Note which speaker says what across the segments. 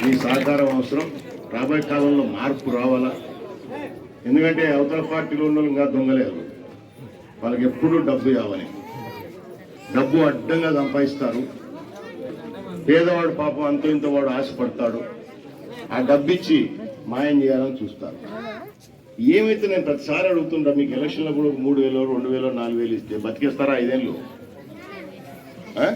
Speaker 1: సహకారం అవసరం. రాబోయే కాలంలో మార్పు రావాలా? ఎందుకంటే అవతల పార్టీలో ఉన్నోళ్ళు ఇంకా దొంగలేరు. వాళ్ళకి ఎప్పుడు డబ్బు కావాలి. డబ్బు అడ్డంగా సంపాదిస్తారు. పేదవాడు పాపం అంతో ఇంత వాడు ఆశపడతాడు. ఆ డబ్బు ఇచ్చి మాయం చేయాలని చూస్తారు. ఏమైతే నేను ప్రతిసారి అడుగుతుంటా మీకు ఎలక్షన్లో కూడా మూడు వేలు రెండు వేలు నాలుగు వేలు ఇస్తే బతికేస్తారా ఐదేళ్ళు ఆ?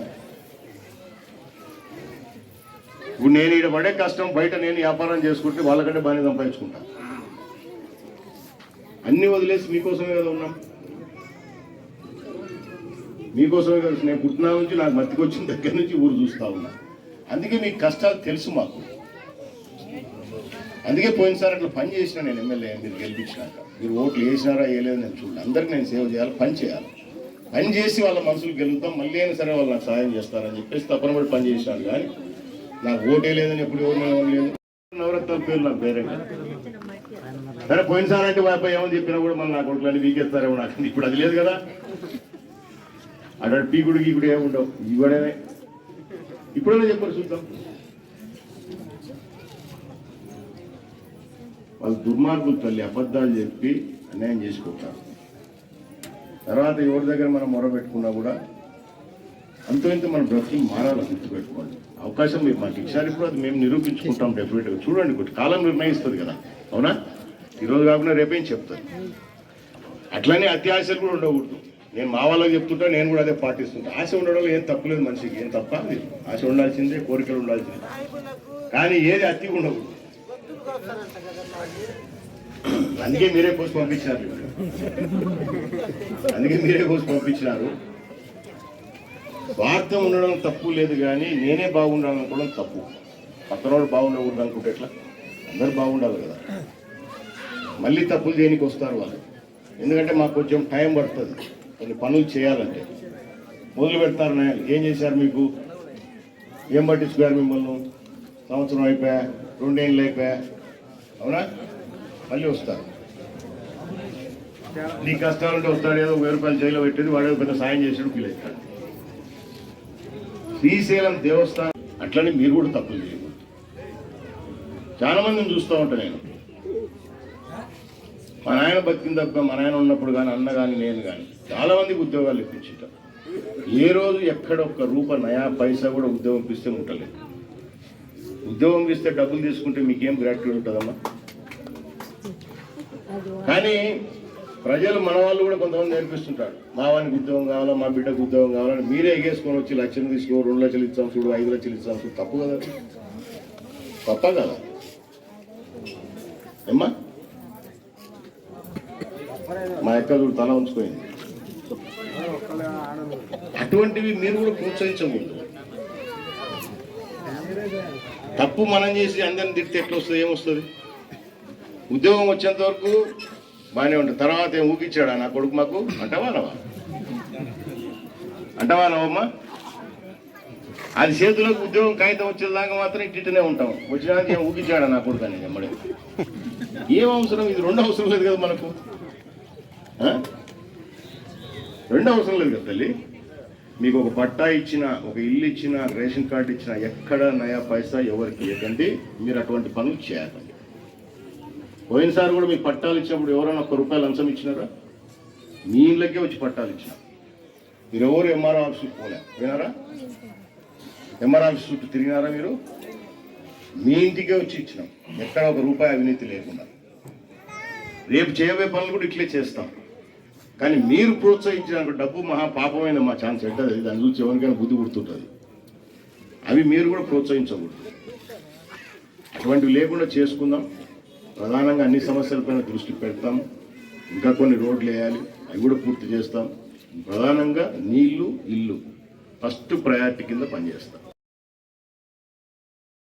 Speaker 1: ఇప్పుడు నేను ఇక్కడ పడే కష్టం బయట నేను వ్యాపారం చేసుకుంటే వాళ్ళకంటే బాగానే సంపాదించుకుంటా. అన్ని వదిలేసి మీకోసమే కదా ఉన్నాం. మీకోసమే కదా నేను పుట్టినా నుంచి నాకు మతికి దగ్గర నుంచి ఊరు చూస్తా ఉన్నా. అందుకే మీ కష్టాలు తెలుసు మాకు. అందుకే పోయినసారి అట్లా పని చేసిన నేను ఎమ్మెల్యే మీరు గెలిపించినాక. మీరు ఓట్లు వేసినారా వేయలేదు నేను చూడండి అందరికీ నేను సేవ చేయాలి పని చేయాలి. పని చేసి వాళ్ళ మనసులు గెలుద్దాం మళ్ళీ అయినా సరే వాళ్ళు నాకు సాయం చేస్తారని చెప్పేసి తప్పనబడి పని చేసినారు కానీ నాకు ఓటే లేదని ఎప్పుడు ఎవరు లేదు నవరత్నాల పేరు నాకు వేరే సరే పోయినసారి అంటే వాపై ఏమని చెప్పినా కూడా మళ్ళీ నా కొడుకులు వీకేస్తారేమో నాకు. ఇప్పుడు అది లేదు కదా. అక్కడ పీకుడు గీకుడు ఏముండవు ఇవ్వడమే. ఇప్పుడైనా చెప్పారు చూద్దాం వాళ్ళు దుర్మార్గులు తల్లి అబద్ధాలు చెప్పి అన్యాయం చేసుకుంటారు తర్వాత ఎవరి దగ్గర మనం మొర పెట్టుకున్నా కూడా అంతకంటే ఇంత మన బ్రతికి మారాలని గుర్తుపెట్టుకోండి. అవకాశం మీరు మాకు ఇచ్చారు ఇప్పుడు అది మేము నిరూపించుకుంటాం డెఫినెట్గా చూడండి కాలం నిర్ణయిస్తుంది కదా. అవునా? ఈరోజు కాకుండా రేపేం చెప్తారు? అట్లనే అతి ఆశలు కూడా ఉండకూడదు. నేను మా వాళ్ళకి చెప్తుంటా నేను కూడా అదే పాటిస్తుంటా. ఆశ ఉండడంలో ఏం తప్పులేదు మనిషికి ఏం తప్ప ఆశ ఉండాల్సిందే కోరికలు ఉండాల్సిందే. కానీ ఏది అతిగా ఉండకూడదు. అందుకే మీరే కోసి పంపించినారు. అందుకే మీరే కోసి పంపించినారు. స్వార్థం ఉండడం తప్పు లేదు కానీ నేనే బాగుండాలనుకోవడం తప్పు. పక్కనోడు బాగుండకూడదు అనుకుంటే ఎట్లా? అందరు బాగుండాలి కదా. మళ్ళీ తప్పులు దేనికి వస్తారు వాళ్ళు? ఎందుకంటే మాకు కొంచెం టైం పడుతుంది. కొన్ని పనులు చేయాలంటే. మొదలు పెడతారు నాయన. ఏం చేశారు మీకు? ఏం పట్టించుకున్నారు మిమ్మల్ని? సంవత్సరం అయిపోయా? రెండేళ్ళు అయిపోయా? అవునా? మళ్ళీ వస్తారు. నీ కష్టాలంటే వస్తాడు. ఏదో వెయ్యి రూపాయలు జైల్లో పెట్టేది. వాడు పెద్ద సాయం చేసాడు ఫీల్ అవుతాడు. శ్రీశైలం దేవస్థానం. అట్లనే మీరు కూడా తప్పులు చేయకూడదు. చాలా మందిని చూస్తూ ఉంటా నేను. మా నాయన బతికిన తప్ప మా నాయన ఉన్నప్పుడు కానీ అన్న కానీ నేను కానీ చాలా మందికి ఉద్యోగాలు ఇప్పించుట. ఏ రోజు ఎక్కడ ఒక్క రూప నయా పైసా కూడా ఉద్యోగం ఇస్తే ఉండలేదు ఉద్యోగం ఇస్తే డబ్బులు తీసుకుంటే మీకేం గ్రాట్యుడ్ ఉంటుందమ్మా? కానీ ప్రజలు మన వాళ్ళు కూడా కొంతమంది నేర్పిస్తుంటారు. మా వానికి ఉద్యోగం కావాలా మా బిడ్డకు ఉద్యోగం కావాలని మీరే ఎగేసుకొని వచ్చి లక్షలు తీసుకో రెండు లక్షలు ఇచ్చాం చూడు ఐదు లక్షలు ఇచ్చాం చూడు. తప్పు కదా తప్ప కదా. ఏమ్మా? మా యొక్క చూడు తల ఉంచుకోయింది అటువంటివి మీరు కూడా ప్రోత్సహించకూడదు. తప్పు మనం చేసి అందరిని తిడితే ఎట్లా వస్తుంది ఏమొస్తుంది? ఉద్యోగం వచ్చేంత వరకు బాగానే ఉంటుంది తర్వాత ఏం ఊకిచ్చాడా నా కొడుకు మాకు? అంటావా నవా అది చేతులకు ఉద్యోగం కాగితం వచ్చేదాకా మాత్రం ఇట్టినే ఉంటాం. వచ్చినాక ఏం ఊకిచ్చాడా నా కొడుకు అని ఎమ్మడే. ఏం అవసరం? ఇది రెండు అవసరం లేదు కదా మనకు. రెండు అవసరం లేదు కదా తల్లి. మీకు ఒక పట్టా ఇచ్చిన ఒక ఇల్లు ఇచ్చిన రేషన్ కార్డు ఇచ్చిన ఎక్కడ నయా పైసా ఎవరికి ఇవ్వకండి. మీరు అటువంటి పనులు చేయకండి పోయినసారి కూడా మీకు పట్టాలు ఇచ్చినప్పుడు ఎవరైనా ఒక్క రూపాయలు లంచం ఇచ్చినారా? మీ ఇళ్ళకే వచ్చి పట్టాలు ఇచ్చిన. మీరు ఎవరు ఎంఆర్ ఆఫీస్కి పోలే. వినారా ఎంఆర్ ఆఫీస్ చుట్టూ తిరిగినారా మీరు? మీ ఇంటికే వచ్చి ఇచ్చినాం. ఎక్కడ ఒక రూపాయి అవినీతి లేకుండా. రేపు చేయబోయే పనులు కూడా ఇట్లే చేస్తాం. కానీ మీరు ప్రోత్సహించిన డబ్బు మహా పాపమైన మా ఛాన్స్ ఎట్టది దాని చూసి ఎవరికైనా బుద్ధి పుడుతుంటుంది. అవి మీరు కూడా ప్రోత్సహించకూడదు. అటువంటివి లేకుండా చేసుకుందాం. ప్రధానంగా అన్ని సమస్యలపైన దృష్టి పెడతాం. ఇంకా కొన్ని రోడ్లు వేయాలి. అవి కూడా పూర్తి చేస్తాం. ప్రధానంగా నీళ్ళు ఇల్లు. ఫస్ట్ ప్రయారిటీ కింద పనిచేస్తాం.